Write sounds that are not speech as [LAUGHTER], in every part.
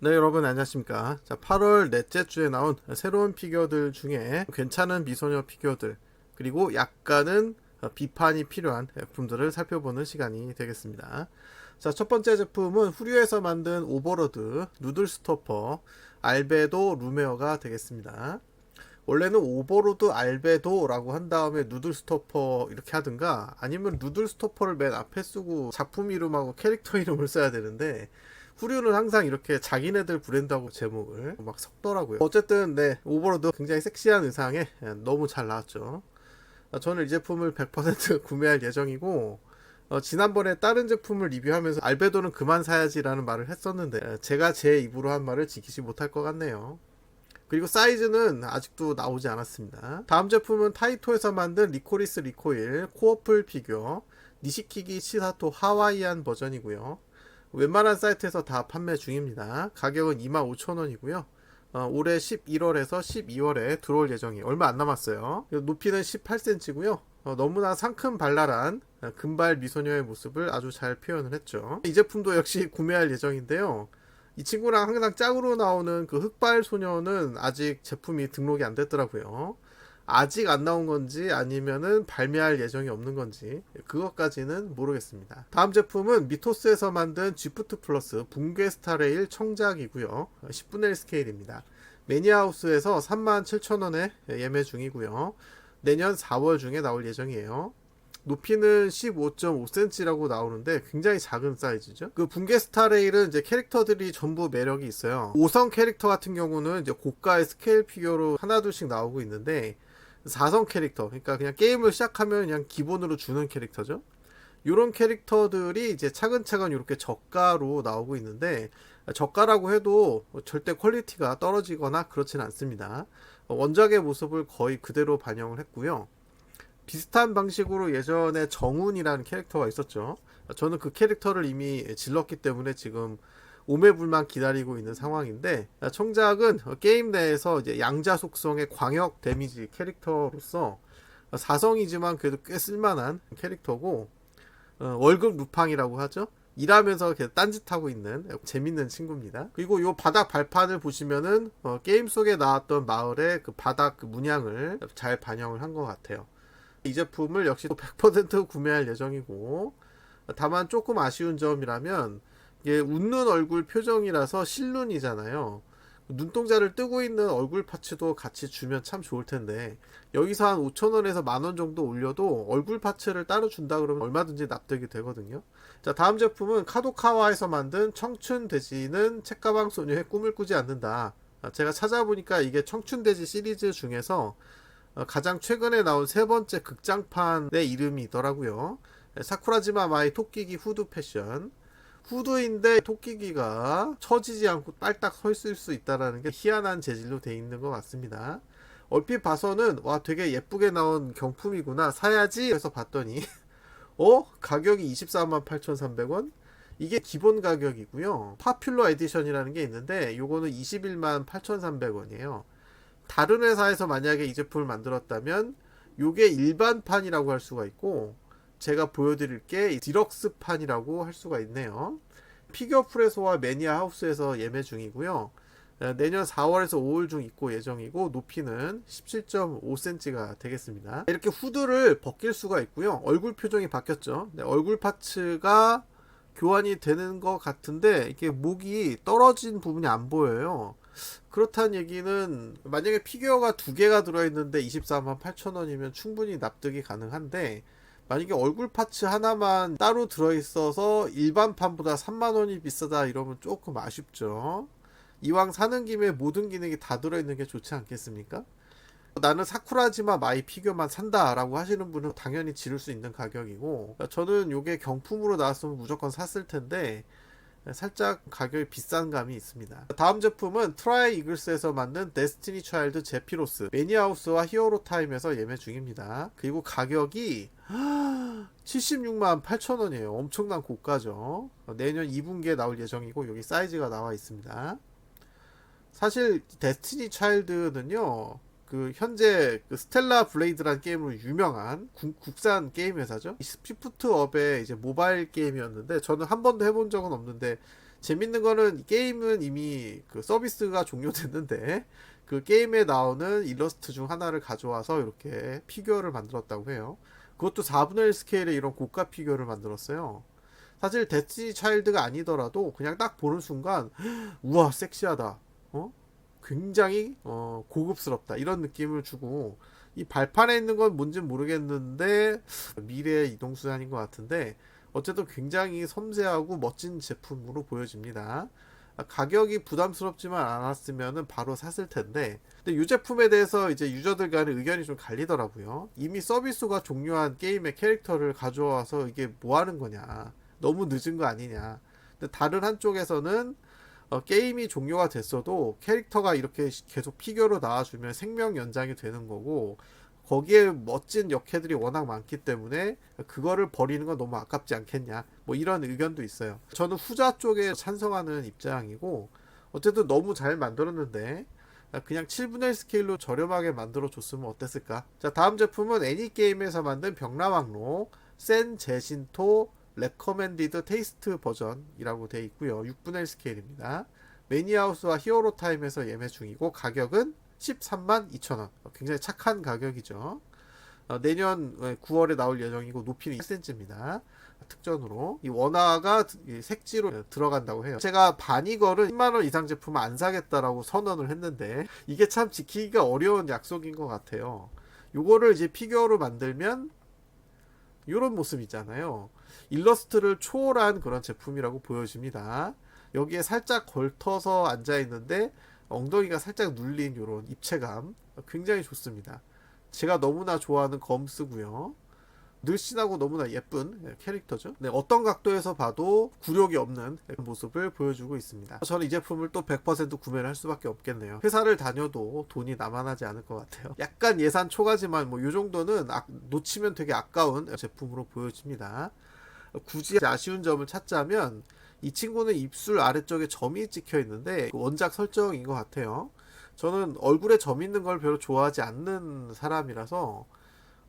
네 여러분 안녕하십니까? 자 8월 넷째 주에 나온 새로운 피규어들 중에 괜찮은 미소녀 피규어들 그리고 약간은 비판이 필요한 제품들을 살펴보는 시간이 되겠습니다. 자 첫 번째 제품은 후류에서 만든 오버로드 누들 스토퍼 알베도 루메어가 되겠습니다. 원래는 오버로드 알베도라고 한 다음에 누들 스토퍼 이렇게 하든가 아니면 누들 스토퍼를 맨 앞에 쓰고 작품 이름하고 캐릭터 이름을 써야 되는데 후류는 항상 이렇게 자기네들 브랜드하고 제목을 막 섞더라고요. 어쨌든 네 오버로드 굉장히 섹시한 의상에 너무 잘 나왔죠. 어, 저는 이 제품을 100% [LAUGHS] 구매할 예정이고 어, 지난번에 다른 제품을 리뷰하면서 알베도는 그만 사야지라는 말을 했었는데 어, 제가 제 입으로 한 말을 지키지 못할 것 같네요. 그리고 사이즈는 아직도 나오지 않았습니다. 다음 제품은 타이토에서 만든 리코리스 리코일 코어풀 피규어 니시키기 시사토 하와이안 버전이고요. 웬만한 사이트에서 다 판매 중입니다. 가격은 25,000원이고요. 어, 올해 11월에서 12월에 들어올 예정이 얼마 안 남았어요. 높이는 18cm고요. 어, 너무나 상큼 발랄한 어, 금발 미소녀의 모습을 아주 잘 표현을 했죠. 이 제품도 역시 구매할 예정인데요. 이 친구랑 항상 짝으로 나오는 그 흑발 소녀는 아직 제품이 등록이 안 됐더라고요. 아직 안 나온 건지 아니면은 발매할 예정이 없는 건지 그것까지는 모르겠습니다. 다음 제품은 미토스에서 만든 G프트 플러스 붕괴 스타레일 청작이고요. 10분의 1 스케일입니다. 매니아하우스에서 37,000원에 예매 중이고요. 내년 4월 중에 나올 예정이에요. 높이는 15.5cm라고 나오는데 굉장히 작은 사이즈죠. 그 붕괴 스타레일은 이제 캐릭터들이 전부 매력이 있어요. 5성 캐릭터 같은 경우는 이제 고가의 스케일 피규어로 하나둘씩 나오고 있는데 4성 캐릭터, 그러니까 그냥 게임을 시작하면 그냥 기본으로 주는 캐릭터죠. 이런 캐릭터들이 이제 차근차근 이렇게 저가로 나오고 있는데 저가라고 해도 절대 퀄리티가 떨어지거나 그렇진 않습니다. 원작의 모습을 거의 그대로 반영을 했고요. 비슷한 방식으로 예전에 정훈이라는 캐릭터가 있었죠. 저는 그 캐릭터를 이미 질렀기 때문에 지금 오매불만 기다리고 있는 상황인데 청작은 게임 내에서 이제 양자 속성의 광역 데미지 캐릭터로서 사성이지만 그래도 꽤 쓸만한 캐릭터고 어, 월급 루팡이라고 하죠. 일하면서 이렇게 딴짓하고 있는 재밌는 친구입니다. 그리고 이 바닥 발판을 보시면은 어, 게임 속에 나왔던 마을의 그 바닥 그 문양을 잘 반영을 한 것 같아요. 이 제품을 역시 100% 구매할 예정이고 다만 조금 아쉬운 점이라면 이게 웃는 얼굴 표정이라서 실눈이잖아요. 눈동자를 뜨고 있는 얼굴 파츠도 같이 주면 참 좋을 텐데 여기서 한 5천 원에서 만 원 정도 올려도 얼굴 파츠를 따로 준다 그러면 얼마든지 납득이 되거든요. 자 다음 제품은 카도카와에서 만든 청춘 돼지는 책가방 소녀의 꿈을 꾸지 않는다. 아, 제가 찾아보니까 이게 청춘 돼지 시리즈 중에서 어, 가장 최근에 나온 세 번째 극장판의 이름이더라고요. 사쿠라지마 마이 토끼기 후드 패션. 후드인데 토끼기가 처지지 않고 딸딱 서 있을 수 있다라는 게 희한한 재질로 돼 있는 것 같습니다. 얼핏 봐서는 와 되게 예쁘게 나온 경품이구나 사야지 해서 봤더니 [LAUGHS] 어 가격이 24만 8,300원 이게 기본 가격이고요. 파퓰러 에디션이라는 게 있는데 요거는 21만 8,300원이에요. 다른 회사에서 만약에 이 제품을 만들었다면 요게 일반판이라고 할 수가 있고 제가 보여드릴 게 디럭스판이라고 할 수가 있네요. 피겨 프레소와 매니아 하우스에서 예매 중이고요. 내년 4월에서 5월 중 입고 예정이고 높이는 17.5cm가 되겠습니다. 이렇게 후드를 벗길 수가 있고요. 얼굴 표정이 바뀌었죠. 네, 얼굴 파츠가 교환이 되는 것 같은데 이게 목이 떨어진 부분이 안 보여요. 그렇다는 얘기는 만약에 피규어가 두 개가 들어있는데 24만 8천원이면 충분히 납득이 가능한데 만약에 얼굴 파츠 하나만 따로 들어있어서 일반판보다 3만원이 비싸다 이러면 조금 아쉽죠. 이왕 사는 김에 모든 기능이 다 들어있는 게 좋지 않겠습니까? 나는 사쿠라지마 마이 피규어만 산다라고 하시는 분은 당연히 지를 수 있는 가격이고 저는 이게 경품으로 나왔으면 무조건 샀을 텐데 살짝 가격이 비싼 감이 있습니다. 다음 제품은 트라이 이글스에서 만든 데스티니 차일드 제피로스 매니아우스와 히어로 타임에서 예매 중입니다. 그리고 가격이 76만 8천 원이에요. 엄청난 고가죠. 내년 2분기에 나올 예정이고 여기 사이즈가 나와 있습니다. 사실 데스티니 차일드는요. 그 현재 그 스텔라 블레이드라는 게임으로 유명한 구, 국산 게임 회사죠. 스피프트 업의 이제 모바일 게임이었는데 저는 한 번도 해본 적은 없는데 재밌는 거는 게임은 이미 그 서비스가 종료됐는데 그 게임에 나오는 일러스트 중 하나를 가져와서 이렇게 피규어를 만들었다고 해요. 그것도 4분의 1 스케일의 이런 고가 피규어를 만들었어요. 사실 데스티 차일드가 아니더라도 그냥 딱 보는 순간 [GASPS] 우와 섹시하다. 어? 굉장히 어, 고급스럽다 이런 느낌을 주고 이 발판에 있는 건 뭔진 모르겠는데 미래의 이동 수단인 것 같은데 어쨌든 굉장히 섬세하고 멋진 제품으로 보여집니다. 아, 가격이 부담스럽지만 않았으면 바로 샀을 텐데 근데 이 제품에 대해서 이제 유저들 간의 의견이 좀 갈리더라고요. 이미 서비스가 종료한 게임의 캐릭터를 가져와서 이게 뭐 하는 거냐. 너무 늦은 거 아니냐. 근데 다른 한쪽에서는 어, 게임이 종료가 됐어도 캐릭터가 이렇게 시- 계속 피규어로 나와주면 생명 연장이 되는 거고 거기에 멋진 역해들이 워낙 많기 때문에 그거를 버리는 건 너무 아깝지 않겠냐 뭐 이런 의견도 있어요 저는 후자 쪽에 찬성하는 입장이고 어쨌든 너무 잘 만들었는데 그냥 7분의 1 스케일로 저렴하게 만들어 줬으면 어땠을까 자 다음 제품은 애니게임에서 만든 병라왕로 센 제신토 레커멘디드 테이스트 버전이라고 되어 있고요. 6분의 1 스케일입니다. 매니하우스와 히어로 타임에서 예매 중이고 가격은 13만 2천원. 굉장히 착한 가격이죠. 어, 내년 9월에 나올 예정이고 높이는 1cm입니다. 특전으로 이 원화가 이 색지로 들어간다고 해요. 제가 바니걸은 10만 원 이상 제품을 안 사겠다라고 선언을 했는데 이게 참 지키기가 어려운 약속인 것 같아요. 요거를 이제 피규어로 만들면 이런 모습 있잖아요. 일러스트를 초월한 그런 제품이라고 보여집니다. 여기에 살짝 걸터서 앉아 있는데 엉덩이가 살짝 눌린 이런 입체감 굉장히 좋습니다. 제가 너무나 좋아하는 검스고요. 늘씬하고 너무나 예쁜 캐릭터죠. 네, 어떤 각도에서 봐도 굴욕이 없는 모습을 보여주고 있습니다. 저는 이 제품을 또 100% 구매를 할 수밖에 없겠네요. 회사를 다녀도 돈이 남아나지 않을 것 같아요. 약간 예산 초과지만 뭐 이 정도는 아- 놓치면 되게 아까운 제품으로 보여집니다. 굳이 아쉬운 점을 찾자면 이 친구는 입술 아래쪽에 점이 찍혀 있는데 원작 설정인 것 같아요. 저는 얼굴에 점 있는 걸 별로 좋아하지 않는 사람이라서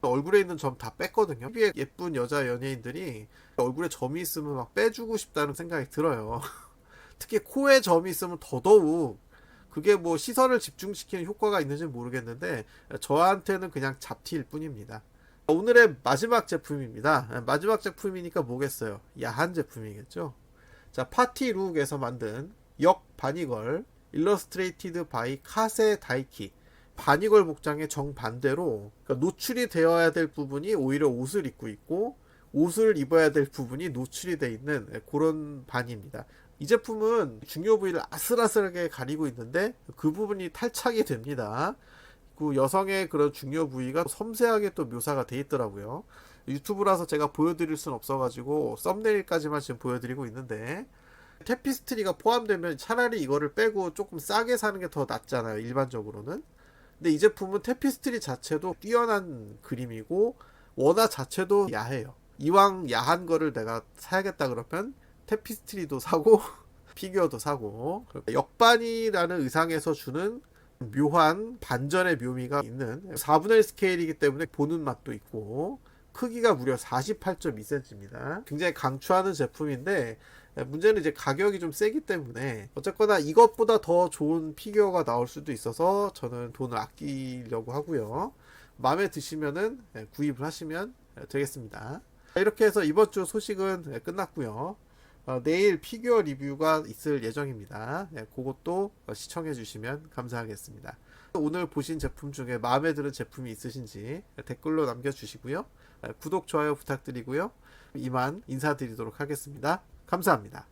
얼굴에 있는 점 다 뺐거든요. TV에 예쁜 여자 연예인들이 얼굴에 점이 있으면 막 빼주고 싶다는 생각이 들어요. [LAUGHS] 특히 코에 점이 있으면 더더욱 그게 뭐 시선을 집중시키는 효과가 있는지 는 모르겠는데 저한테는 그냥 잡티일 뿐입니다. 오늘의 마지막 제품입니다. 마지막 제품이니까 뭐겠어요? 야한 제품이겠죠. 자, 파티룩에서 만든 역 바니걸 일러스트레이티드 바이 카세 다이키 바니걸 복장의 정반대로 그러니까 노출이 되어야 될 부분이 오히려 옷을 입고 있고 옷을 입어야 될 부분이 노출이 돼 있는 그런 반입니다. 이 제품은 중요 부위를 아슬아슬하게 가리고 있는데 그 부분이 탈착이 됩니다. 그 여성의 그런 중요 부위가 섬세하게 또 묘사가 돼 있더라고요. 유튜브라서 제가 보여드릴 순 없어가지고 썸네일까지만 지금 보여드리고 있는데 테피스트리가 포함되면 차라리 이거를 빼고 조금 싸게 사는 게 더 낫잖아요 일반적으로는. 근데 이 제품은 테피스트리 자체도 뛰어난 그림이고 원화 자체도 야해요. 이왕 야한 거를 내가 사야겠다 그러면 테피스트리도 사고 [LAUGHS] 피규어도 사고. 역반이라는 의상에서 주는 묘한 반전의 묘미가 있는 4분의 1 스케일이기 때문에 보는 맛도 있고 크기가 무려 48.2cm입니다. 굉장히 강추하는 제품인데 문제는 이제 가격이 좀 세기 때문에 어쨌거나 이것보다 더 좋은 피규어가 나올 수도 있어서 저는 돈을 아끼려고 하고요. 마음에 드시면은 구입을 하시면 되겠습니다. 이렇게 해서 이번 주 소식은 끝났고요. 어, 내일 피규어 리뷰가 있을 예정입니다. 네, 그것도 시청해 주시면 감사하겠습니다. 오늘 보신 제품 중에 마음에 드는 제품이 있으신지 댓글로 남겨주시고요. 구독, 좋아요 부탁드리고요. 이만 인사드리도록 하겠습니다. 감사합니다.